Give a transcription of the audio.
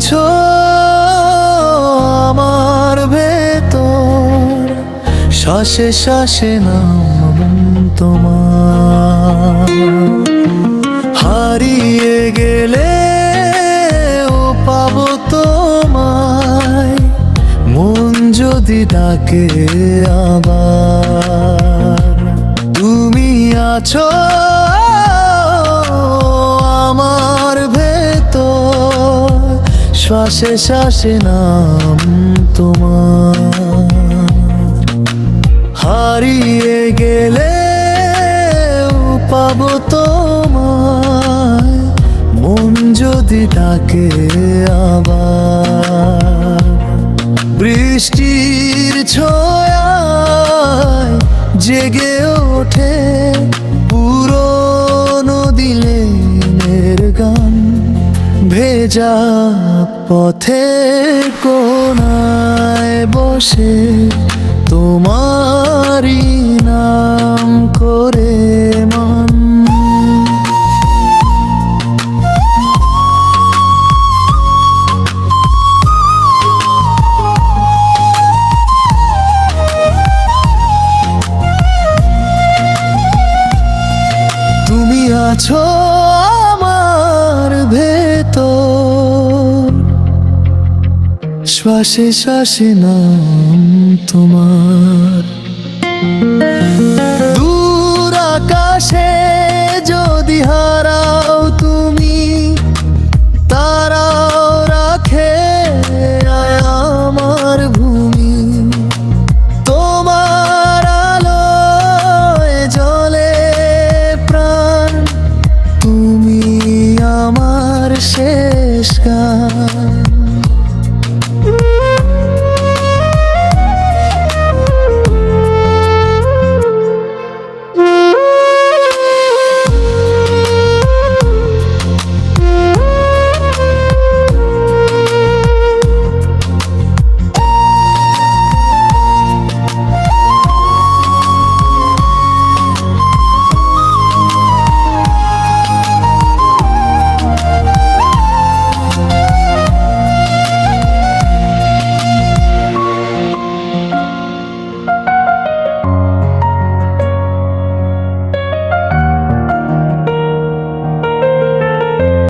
আছো আমার ভেতর। শ্বাসে শ্বাসে নাম তোমার। হারিয়ে গেলে ও পাবো তোমায়। মন যদি ডাকে আবার শ্বাসে শ্বাসে নাম তোমার। হারিয়ে গেলে পাবো তোমায়। মন যদি ডাকে আবার। বৃষ্টির ছোঁয়ায় জেগে ওঠে পুরনো ভেজা পথে কোনায় বসে তোমারই নাম করে মান। তুমি আছো শ্বাসে শ্বাসে নাম তোমার। দূর আকাশে যদি হারাও তুমি, তারাও রাখে আমার ভূমি। তোমার আলোয় জলে প্রাণ, তুমি আমার শেষ গান।